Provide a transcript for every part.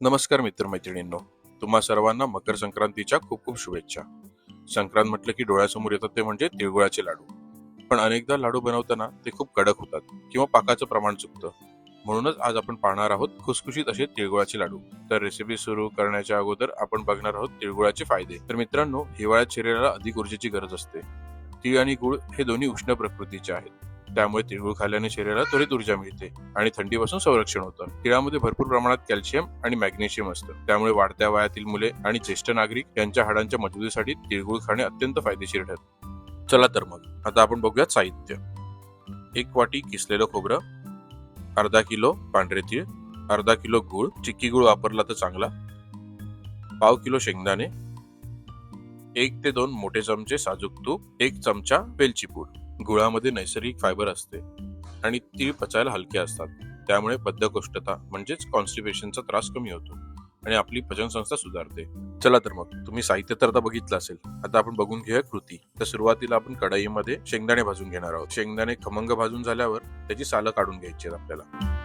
नमस्कार मित्रमैत्रिणींनो तुम्हा सर्वांना मकर संक्रांतीच्या खूप खूप शुभेच्छा. संक्रांत म्हटलं की डोळ्यासमोर येतात ते म्हणजे तिळगुळाचे लाडू. पण अनेकदा लाडू बनवताना ते खूप कडक होतात किंवा पाकाचं प्रमाण चुकतं. म्हणूनच आज आपण पाहणार आहोत खुसखुशीत असे तिळगुळाचे लाडू. तर रेसिपी सुरू करण्याच्या अगोदर आपण बघणार आहोत तिळगुळाचे फायदे. तर मित्रांनो हिवाळ्यात शरीराला अधिक ऊर्जेची गरज असते. तीळ आणि गुळ हे दोन्ही उष्ण प्रकृतीचे आहेत. त्यामुळे तिळगुळ खाल्ल्याने शरीराला त्वरित ऊर्जा मिळते आणि थंडीपासून संरक्षण होतं. तिळामध्ये भरपूर प्रमाणात कॅल्शियम आणि मॅग्नेशियम असतं. त्यामुळे वाढत्या वयातील मुले आणि ज्येष्ठ नागरिक यांच्या हाडांच्या मजबूतीसाठी तिळगुळ खाणे अत्यंत फायदेशीर ठरते. चला तर मग आता आपण बघूयात साहित्य. एक वाटी किसलेलं खोबरं अर्धा किलो पांढरे तीळ अर्धा किलो गुळ चिक्की गुळ वापरला तर चांगला. पाव किलो शेंगदाणे एक ते दोन मोठे चमचे साजूक तूप एक चमचा वेलची पूड. गुळामध्ये नैसर्गिक फायबर असते आणि ती पचायला हलके असतात. त्यामुळे बद्धकोष्ठता म्हणजेच कॉन्स्टिपेशनचा त्रास कमी होतो आणि आपली पचनसंस्था सुधारते. चला तर मग तुम्ही साहित्य तर आता बघितलं असेल. आता आपण बघून घेऊया कृती. तर सुरुवातीला आपण कढाईमध्ये शेंगदाणे भाजून घेणार आहोत. शेंगदाणे खमंग भाजून झाल्यावर त्याची सालं काढून घ्यायची आहेत आपल्याला.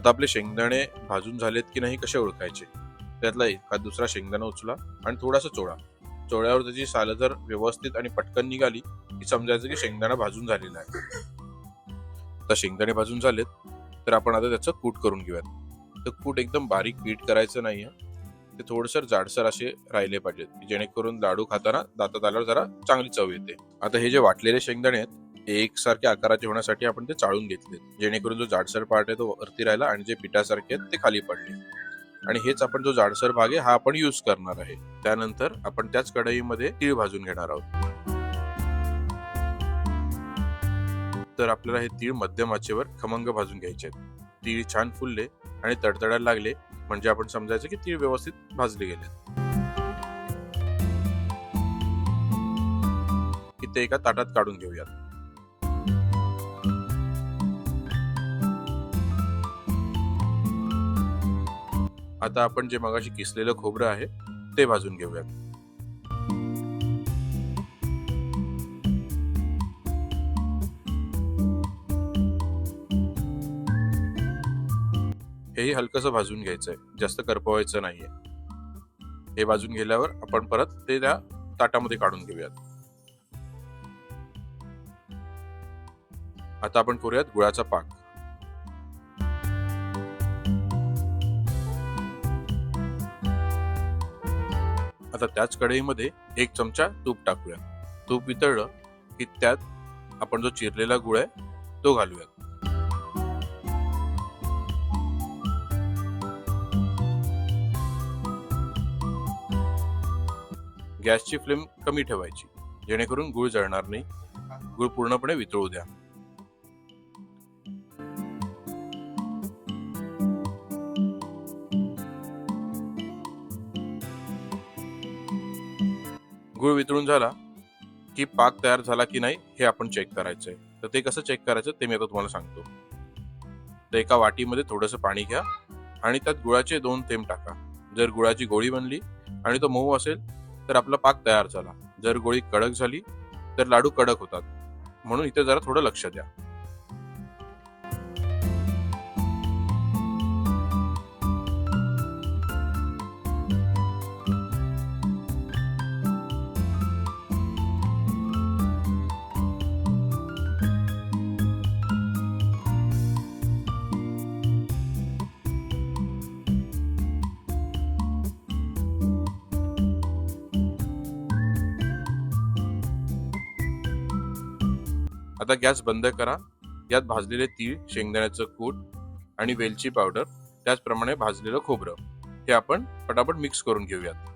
आता आपले शेंगदाणे भाजून झालेत की नाही कसे ओळखायचे? त्यातला एखाद दुसरा शेंगदाणा उचला आणि थोडासा चोळा. चोळ्यावर त्याची सालं जर व्यवस्थित आणि पटकन निघाली की समजायचं की शेंगदाणा भाजून झालेला आहे. आता शेंगदाणे भाजून झालेत तर आपण आता त्याचं कूट करून घेऊयात. तर कूट एकदम बारीक बीट करायचं नाहीये. ते थोडसर जाडसर असे राहिले पाहिजेत जेणेकरून लाडू खाताना दातात आल्यावर जरा चांगली चव येते. आता हे जे वाटलेले शेंगदाणे आहेत एकसारख्या आकाराचे होण्यासाठी आपण ते चाळून घेतले. जेणेकरून जो जाडसर पार्ट आहे तो वरती राहिला आणि जे पिठासारखे आहेत ते खाली पडले. आणि हेच आपण जो जाडसर भाग आहे हा आपण युज करणार आहे. त्यानंतर आपण त्याच कढईमध्ये तीळ भाजून घेणार आहोत. तर आपल्याला हे तीळ मध्यम आचेवर खमंग भाजून घ्यायचे आहेत. तीळ छान फुलले आणि तडतडायला लागले म्हणजे आपण समजायचं की तीळ व्यवस्थित भाजले गेले की ते एका ताटात काढून घेऊयात. आता आपण जे मगाशी किसलेलं खोबरं आहे ते भाजून घेऊयात. हेही हलकस भाजून घ्यायचंय जास्त करपवायचं नाहीये. हे भाजून गेल्यावर आपण परत ते त्या ताटामध्ये काढून घेऊयात. आता आपण करूयात गुळाचा पाक. आता त्याच कढईमध्ये एक चमचा तूप टाकूया. तूप वितळलं की त्यात आपण जो चिरलेला गुळ आहे तो घालूयात. गॅसची फ्लेम कमी ठेवायची जेणेकरून गुळ जळणार नाही. गुळ पूर्णपणे वितळू द्या. गुळ वितळून झाला की पाक तयार झाला की नाही हे आपण चेक करायचंय. तर ते कसं चेक करायचं ते मी आता तुम्हाला सांगतो. तर एका वाटीमध्ये थोडंसं पाणी घ्या आणि त्यात गुळाचे दोन थेंब टाका. जर गुळाची गोळी बनली आणि तो मऊ असेल तर आपला पाक तयार झाला. जर गोळी कडक झाली तर लाडू कडक होतात. म्हणून इथे जरा थोडं लक्ष द्या. आता गॅस बंद करा. यात भाजलेले तीळ शेंगदाण्याचं कूट आणि वेलची पावडर त्याचप्रमाणे भाजलेलं खोबरं. हे आपण पटापट मिक्स करून घेऊयात.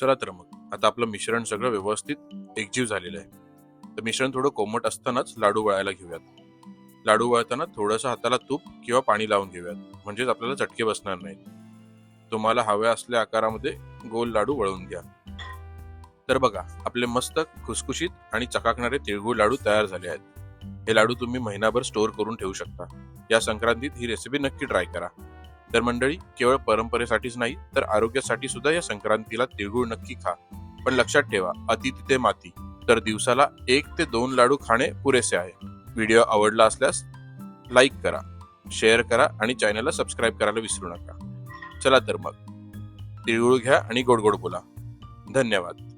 चला तर मग. आता आपलं मिश्रण सगळं व्यवस्थित एकजीव झालेलं आहे. तर मिश्रण थोडं कोमट असतानाच लाडू वळायला घेऊयात. लाडू वळताना थोडंसं हाताला तूप किंवा पाणी लावून घेऊयात. म्हणजेच आपल्याला चटके बसणार नाहीत. तुम्हाला हव्या असल्या आकारामध्ये गोल लाडू वळवून घ्या. तर बघा आपले मस्त खुसखुशीत आणि चकाकणारे तिळगुळ लाडू तयार झाले आहेत. हे लाडू तुम्ही महिनाभर स्टोअर करून ठेवू शकता. या संक्रांतीत ही रेसिपी नक्की ट्राय करा. तर मंडळी केवळ परंपरेसाठीच नाही तर आरोग्यासाठी सुद्धा या संक्रांतीला तिळगुळ नक्की खा. पण लक्षात ठेवा अति तिथे माती. तर दिवसाला एक ते दोन लाडू खाणे पुरेसे आहे. व्हिडिओ आवडला असल्यास लाईक करा शेअर करा आणि चॅनलला सबस्क्राईब करायला विसरू नका. चला तर मग. तिळगुळ घ्या आणि गोड गोड बोला. धन्यवाद.